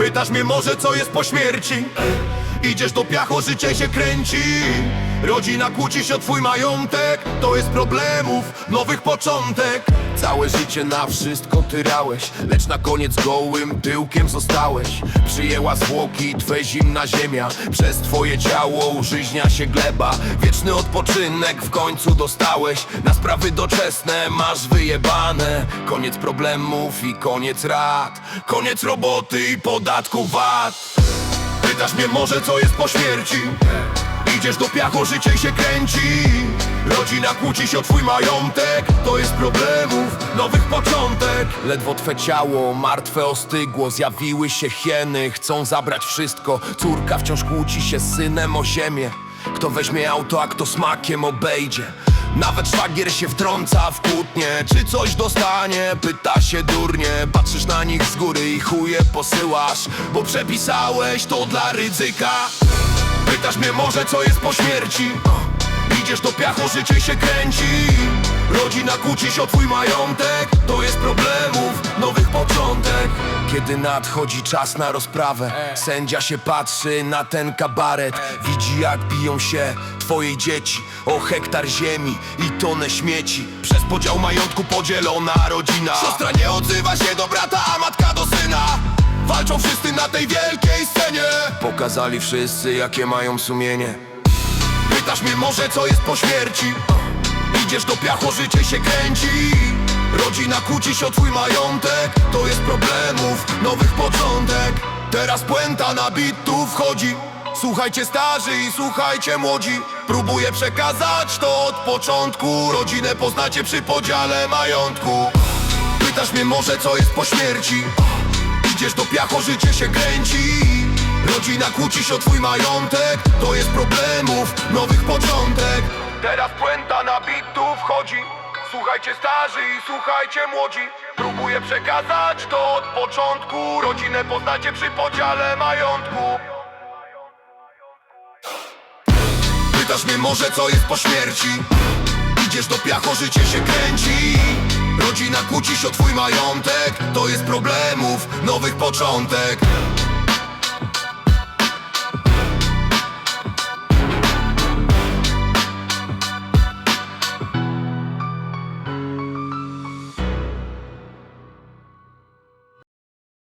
Pytasz mnie może co jest po śmierci Idziesz do piachu, życie się kręci. Rodzina kłóci się o twój majątek. To jest problemów, nowych początek. Całe życie na wszystko tyrałeś Lecz na koniec gołym tyłkiem zostałeś. Przyjęła zwłoki twe zimna ziemia. Przez twoje ciało użyźnia się gleba. Wieczny odpoczynek w końcu dostałeś. Na sprawy doczesne masz wyjebane. Koniec problemów i koniec rad. Koniec roboty i podatku VAT Pytasz mnie może co jest po śmierci. Idziesz do piachu, życie się kręci. Rodzina kłóci się o twój majątek. To jest problemów, nowych początek. Ledwo twe ciało, martwe ostygło. Zjawiły się hieny, chcą zabrać wszystko. Córka wciąż kłóci się z synem o ziemię. Kto weźmie auto, a kto smakiem obejdzie nawet szwagier się wtrąca w kłótnie. Czy coś dostanie? Pyta się durnie. Patrzysz na nich z góry i chuje posyłasz. Bo przepisałeś to dla ryzyka. Pytasz mnie może co jest po śmierci. Idziesz do piachu, życie się kręci. Rodzina kłóci się o twój majątek. To jest Kiedy nadchodzi czas na rozprawę Sędzia się patrzy na ten kabaret. Widzi jak biją się twoje dzieci O hektar ziemi i tonę śmieci. Przez podział majątku podzielona rodzina. Siostra nie odzywa się do brata, a matka do syna. Walczą wszyscy na tej wielkiej scenie. Pokazali wszyscy jakie mają sumienie. Pytasz mnie może co jest po śmierci Idziesz do piachu, życie się kręci. Rodzina kłóci się o twój majątek. To jest problemów, nowych początek. Teraz puenta na bit tu wchodzi. Słuchajcie starzy i słuchajcie młodzi. Próbuję przekazać to od początku. Rodzinę poznacie przy podziale majątku. Pytasz mnie może co jest po śmierci. Idziesz do piachu, życie się kręci. Rodzina kłóci się o twój majątek. To jest problemów, nowych początek Teraz puenta na bit tu wchodzi. Słuchajcie starzy i słuchajcie młodzi. Próbuję przekazać to od początku. Rodzinę poznacie przy podziale majątku. Pytasz mnie może co jest po śmierci? Idziesz do piachu, życie się kręci. Rodzina kłóci się o twój majątek. To jest problemów, nowych początek